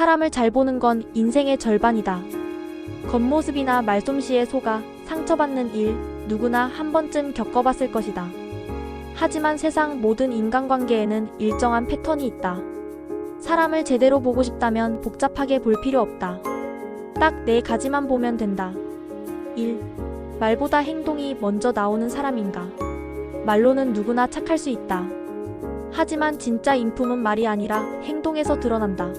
사람을 잘 보는 건 인생의 절반이다. 겉모습이나 말솜씨에 속아 상처받는 일 누구나 한 번쯤 겪어봤을 것이다. 하지만 세상 모든 인간관계에는 일정한 패턴이 있다. 사람을 제대로 보고 싶다면 복잡하게 볼 필요 없다. 딱 네 가지만 보면 된다. 1. 말보다 행동이 먼저 나오는 사람인가? 말로는 누구나 착할 수 있다. 하지만 진짜 인품은 말이 아니라 행동에서 드러난다.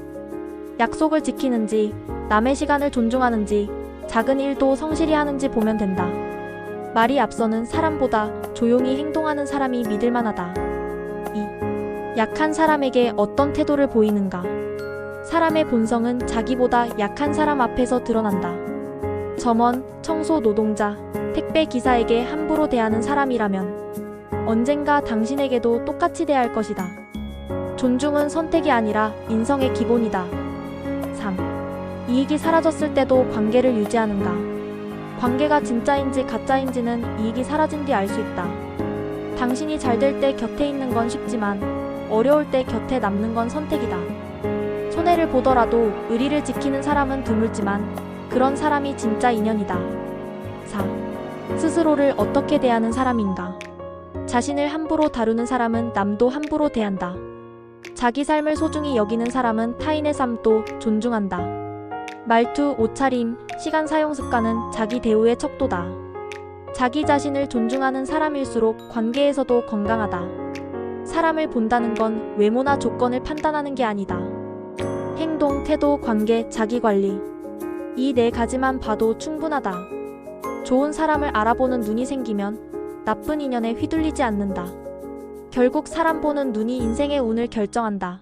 약속을 지키는지, 남의 시간을 존중하는지, 작은 일도 성실히 하는지 보면 된다. 말이 앞서는 사람보다 조용히 행동하는 사람이 믿을만하다. 2. 약한 사람에게 어떤 태도를 보이는가? 사람의 본성은 자기보다 약한 사람 앞에서 드러난다. 점원, 청소 노동자, 택배 기사에게 함부로 대하는 사람이라면 언젠가 당신에게도 똑같이 대할 것이다. 존중은 선택이 아니라 인성의 기본이다. 3. 이익이 사라졌을 때도 관계를 유지하는가? 관계가 진짜인지 가짜인지는 이익이 사라진 뒤 알 수 있다. 당신이 잘 될 때 곁에 있는 건 쉽지만 어려울 때 곁에 남는 건 선택이다. 손해를 보더라도 의리를 지키는 사람은 드물지만 그런 사람이 진짜 인연이다. 4. 스스로를 어떻게 대하는 사람인가? 자신을 함부로 다루는 사람은 남도 함부로 대한다. 자기 삶을 소중히 여기는 사람은 타인의 삶도 존중한다. 말투, 옷차림, 시간 사용 습관은 자기 대우의 척도다. 자기 자신을 존중하는 사람일수록 관계에서도 건강하다. 사람을 본다는 건 외모나 조건을 판단하는 게 아니다. 행동, 태도, 관계, 자기 관리. 이 네 가지만 봐도 충분하다. 좋은 사람을 알아보는 눈이 생기면 나쁜 인연에 휘둘리지 않는다. 결국 사람 보는 눈이 인생의 운을 결정한다.